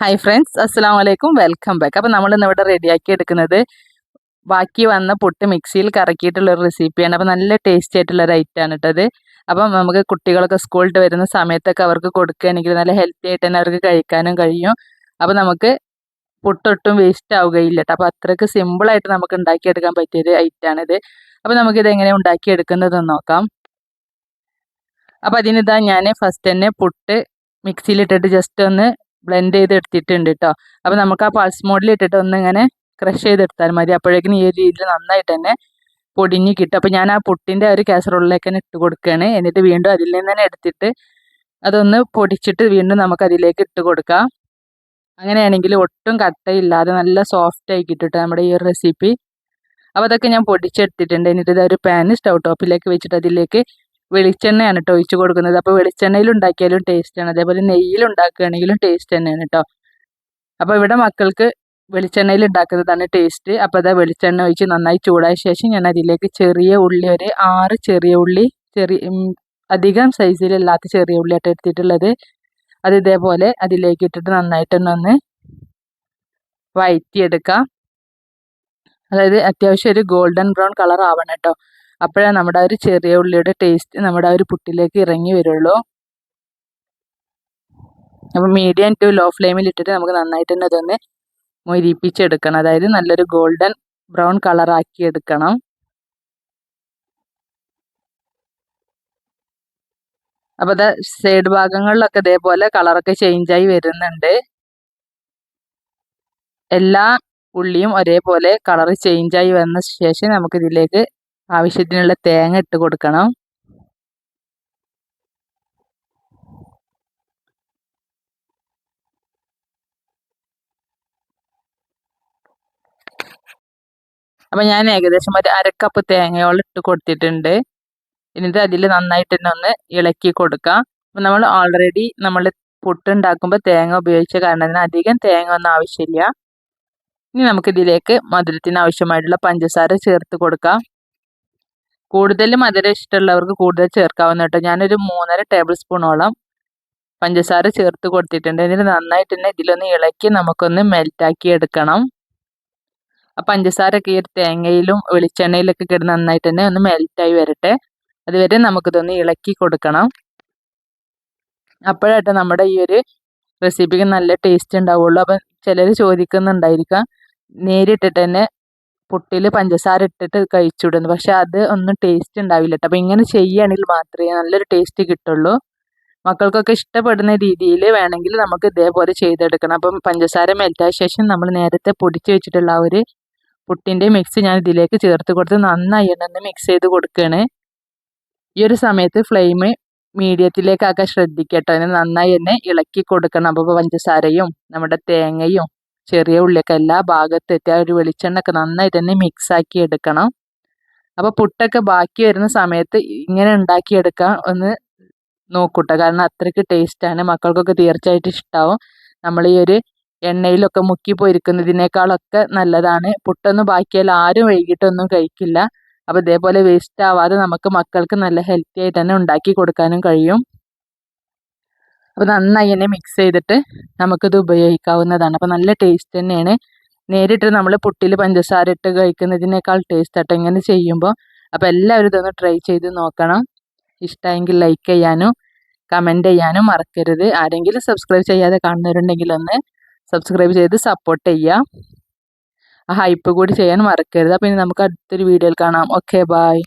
Hi friends അസ്സാം വലൈക്കും welcome back അപ്പോൾ നമ്മൾ ഇന്ന് ഇവിടെ റെഡിയാക്കി എടുക്കുന്നത് ബാക്കി വന്ന പുട്ട് മിക്സിയിൽ കറക്കിയിട്ടുള്ള ഒരു റെസിപ്പിയാണ് അപ്പോൾ നല്ല ടേസ്റ്റി ആയിട്ടുള്ള ഒരു ഐറ്റമാണ് കേട്ടത് അപ്പം നമുക്ക് കുട്ടികളൊക്കെ സ്കൂളിൽ വരുന്ന സമയത്തൊക്കെ അവർക്ക് കൊടുക്കുകയാണെങ്കിൽ നല്ല ഹെൽത്തി ആയിട്ട് തന്നെ അവർക്ക് കഴിക്കാനും കഴിയും. അപ്പോൾ നമുക്ക് പുട്ടൊട്ടും വേസ്റ്റ് ആവുകയില്ല കേട്ടോ അപ്പോൾ അത്രയ്ക്ക് സിമ്പിളായിട്ട് നമുക്ക് ഉണ്ടാക്കിയെടുക്കാൻ പറ്റിയൊരു ഐറ്റമാണിത് അപ്പോൾ നമുക്കിത് എങ്ങനെ ഉണ്ടാക്കിയെടുക്കുന്നതെന്ന് നോക്കാം. അപ്പോൾ അതിനിതാ ഞാൻ ഫസ്റ്റ് തന്നെ പുട്ട് മിക്സിയിലിട്ടിട്ട് ജസ്റ്റ് ഒന്ന് ബ്ലെൻഡ് ചെയ്ത് എടുത്തിട്ടുണ്ട് കേട്ടോ അപ്പോൾ നമുക്ക് ആ പൾസ് മോഡിൽ ഇട്ടിട്ട് ഒന്ന് ഇങ്ങനെ ക്രഷ് ചെയ്തെടുത്താൽ മതി. അപ്പോഴേക്കും ഈ ഒരു രീതിയിൽ നന്നായിട്ട് തന്നെ പൊടിഞ്ഞ് കിട്ടും. അപ്പോൾ ഞാൻ ആ പുട്ടിന്റെ ഒരു കാസറോളിലേക്ക് തന്നെ ഇട്ട് കൊടുക്കുകയാണ്. എന്നിട്ട് വീണ്ടും അതിൽ നിന്ന് തന്നെ എടുത്തിട്ട് അതൊന്ന് പൊടിച്ചിട്ട് വീണ്ടും നമുക്ക് അതിലേക്ക് ഇട്ട് കൊടുക്കാം. അങ്ങനെയാണെങ്കിൽ ഒട്ടും കട്ടയില്ലാതെ നല്ല സോഫ്റ്റ് ആയി കിട്ടും നമ്മുടെ ഈ ഒരു റെസിപ്പി അപ്പോൾ അതൊക്കെ ഞാൻ പൊടിച്ചെടുത്തിട്ടുണ്ട്. എന്നിട്ട് ഇതൊരു പാൻ സ്റ്റൗ ടോപ്പിലേക്ക് വെച്ചിട്ട് അതിലേക്ക് വെളിച്ചെണ്ണയാണ് കേട്ടോ ഒഴിച്ച് കൊടുക്കുന്നത്. അപ്പോൾ വെളിച്ചെണ്ണയിൽ ഉണ്ടാക്കിയാലും ടേസ്റ്റാണ് അതേപോലെ നെയ്യിൽ ഉണ്ടാക്കുകയാണെങ്കിലും ടേസ്റ്റ് തന്നെയാണ് കേട്ടോ അപ്പോൾ ഇവിടെ മക്കൾക്ക് വെളിച്ചെണ്ണയിൽ ഉണ്ടാക്കുന്നതാണ് ടേസ്റ്റ് അപ്പോൾ അതാ വെളിച്ചെണ്ണ ഒഴിച്ച് നന്നായി ചൂടായ ശേഷം ഞാൻ അതിലേക്ക് ചെറിയ ഉള്ളി ഒരു ആറ് ചെറിയ ഉള്ളി ചെറിയ അധികം സൈസിലല്ലാത്ത ചെറിയ ഉള്ളിയായിട്ട് എടുത്തിട്ടുള്ളത്. അത് ഇതേപോലെ അതിലേക്ക് ഇട്ടിട്ട് നന്നായിട്ടൊന്നൊന്ന് വഴറ്റിയെടുക്കാം അതായത് അത്യാവശ്യം ഒരു ഗോൾഡൻ ബ്രൗൺ കളർ ആവണം കേട്ടോ അപ്പോഴാണ് നമ്മുടെ ഒരു ചെറിയ ഉള്ളിയുടെ ടേസ്റ്റ് നമ്മുടെ ഒരു പുട്ടിലേക്ക് ഇറങ്ങി വരുള്ളൂ. അപ്പോൾ മീഡിയം ടു ലോ ഫ്ലെയിമിൽ ഇട്ടിട്ട് നമുക്ക് നന്നായിട്ട് തന്നെ അതൊന്ന് മൊരിപ്പിച്ചെടുക്കണം. അതായത് നല്ലൊരു ഗോൾഡൻ ബ്രൗൺ കളറാക്കി എടുക്കണം. അപ്പോൾ അത് സൈഡ് ഭാഗങ്ങളിലൊക്കെ ഇതേപോലെ കളറൊക്കെ ചേഞ്ചായി വരുന്നുണ്ട്. എല്ലാ ഉള്ളിയും ഒരേപോലെ കളർ ചേഞ്ചായി വന്ന ശേഷം നമുക്കിതിലേക്ക് ആവശ്യത്തിനുള്ള തേങ്ങ ഇട്ട് കൊടുക്കണം. അപ്പം ഞാൻ ഏകദേശം ഒരു അരക്കപ്പ് തേങ്ങയോളം ഇട്ട് കൊടുത്തിട്ടുണ്ട്. എന്നിട്ട് അതിൽ നന്നായിട്ട് തന്നെ ഒന്ന് ഇളക്കി കൊടുക്കാം. അപ്പം നമ്മൾ ഓൾറെഡി നമ്മൾ പുട്ടുണ്ടാക്കുമ്പോൾ തേങ്ങ ഉപയോഗിച്ച കാരണത്തിന് അധികം തേങ്ങ ഒന്നും ആവശ്യമില്ല. ഇനി നമുക്ക് ഇതിലേക്ക് മധുരത്തിന് ആവശ്യമായിട്ടുള്ള പഞ്ചസാര ചേർത്ത് കൊടുക്കാം. കൂടുതൽ മധുരം ഇഷ്ടമുള്ളവർക്ക് കൂടുതൽ ചേർക്കാവുന്ന കേട്ടോ. ഞാനൊരു മൂന്നര ടേബിൾ സ്പൂണോളം പഞ്ചസാര ചേർത്ത് കൊടുത്തിട്ടുണ്ട്. ഇതിന് നന്നായിട്ട് തന്നെ ഇതിലൊന്ന് ഇളക്കി നമുക്കൊന്ന് മെൽറ്റാക്കി എടുക്കണം. ആ പഞ്ചസാരൊക്കെ ഈ തേങ്ങയിലും വെളിച്ചെണ്ണയിലൊക്കെ കിടന്ന് നന്നായിട്ട് തന്നെ ഒന്ന് മെൽറ്റായി വരട്ടെ. അതുവരെ നമുക്കിതൊന്ന് ഇളക്കി കൊടുക്കണം. അപ്പോഴായിട്ട് നമ്മുടെ ഈ ഒരു റെസിപ്പിക്ക് നല്ല ടേസ്റ്റ് ഉണ്ടാവുള്ളൂ. അപ്പം ചിലർ ചോദിക്കുന്നുണ്ടായിരിക്കാം. നേരിട്ടിട്ട് തന്നെ പുട്ടിൽ പഞ്ചസാര ഇട്ടിട്ട് കഴിച്ചുവിടുന്നു. പക്ഷെ അത് ഒന്നും ടേസ്റ്റ് ഉണ്ടാവില്ല കേട്ടോ അപ്പോൾ ഇങ്ങനെ ചെയ്യുകയാണെങ്കിൽ മാത്രമേ നല്ലൊരു ടേസ്റ്റ് കിട്ടുള്ളൂ. മക്കൾക്കൊക്കെ ഇഷ്ടപ്പെടുന്ന രീതിയിൽ വേണമെങ്കിൽ നമുക്ക് ഇതേപോലെ ചെയ്തെടുക്കണം. അപ്പം പഞ്ചസാര മെൽറ്റായ ശേഷം നമ്മൾ നേരത്തെ പൊടിച്ച് വെച്ചിട്ടുള്ള ആ ഒരു പുട്ടിന്റെ മിക്സ് ഞാൻ ഇതിലേക്ക് ചേർത്ത് കൊടുത്ത് നന്നായി ഒന്ന് മിക്സ് ചെയ്ത് കൊടുക്കുകയാണ്. ഈ ഒരു സമയത്ത് ഫ്ലെയിം മീഡിയത്തിലേക്കാക്കാൻ ശ്രദ്ധിക്കട്ടോ അതിന് നന്നായി തന്നെ ഇളക്കി കൊടുക്കണം. അപ്പോൾ പഞ്ചസാരയും നമ്മുടെ തേങ്ങയും ചെറിയ ഉള്ളിയൊക്കെ എല്ലാ ഭാഗത്തും എത്തി ആ ഒരു വെളിച്ചെണ്ണ നന്നായിട്ട് തന്നെ മിക്സ് ആക്കി എടുക്കണം. അപ്പോൾ പുട്ടൊക്കെ ബാക്കി വരുന്ന സമയത്ത് ഇങ്ങനെ ഉണ്ടാക്കിയെടുക്കാൻ ഒന്ന് നോക്കൂട്ടോ. കാരണം അത്രയ്ക്ക് ടേസ്റ്റാണ് മക്കൾക്കൊക്കെ തീർച്ചയായിട്ടും ഇഷ്ടമാവും നമ്മൾ ഈ ഒരു എണ്ണയിലൊക്കെ മുക്കി പോയിരിക്കുന്നതിനേക്കാളൊക്കെ നല്ലതാണ്. പുട്ടൊന്നും ബാക്കിയാൽ ആരും വൈകിട്ടൊന്നും കഴിക്കില്ല. അപ്പോൾ ഇതേപോലെ വേസ്റ്റ് ആവാതെ നമുക്ക് മക്കൾക്ക് നല്ല ഹെൽത്തി ആയിട്ട് തന്നെ ഉണ്ടാക്കി കൊടുക്കാനും കഴിയും. അപ്പോൾ നന്നായി തന്നെ മിക്സ് ചെയ്തിട്ട് നമുക്കിത് ഉപയോഗിക്കാവുന്നതാണ്. അപ്പോൾ നല്ല ടേസ്റ്റ് തന്നെയാണ്. നേരിട്ട് നമ്മൾ പുട്ടിൽ പഞ്ചസാര ഇട്ട് കഴിക്കുന്നതിനേക്കാൾ ടേസ്റ്റ് ആട്ടോ ഇങ്ങനെ ചെയ്യുമ്പോൾ അപ്പോൾ എല്ലാവരും ഇതൊന്ന് ട്രൈ ചെയ്ത് നോക്കണം. ഇഷ്ടമെങ്കിൽ ലൈക്ക് ചെയ്യാനും കമന്റ് ചെയ്യാനും മറക്കരുത്. ആരെങ്കിലും സബ്സ്ക്രൈബ് ചെയ്യാതെ കാണുന്നവരുണ്ടെങ്കിൽ ഒന്ന് സബ്സ്ക്രൈബ് ചെയ്ത് സപ്പോർട്ട് ചെയ്യുക ആ ഹൈപ്പ് കൂടി ചെയ്യാൻ മറക്കരുത്. അപ്പോൾ ഇനി നമുക്ക് അടുത്തൊരു വീഡിയോയിൽ കാണാം. Okay bye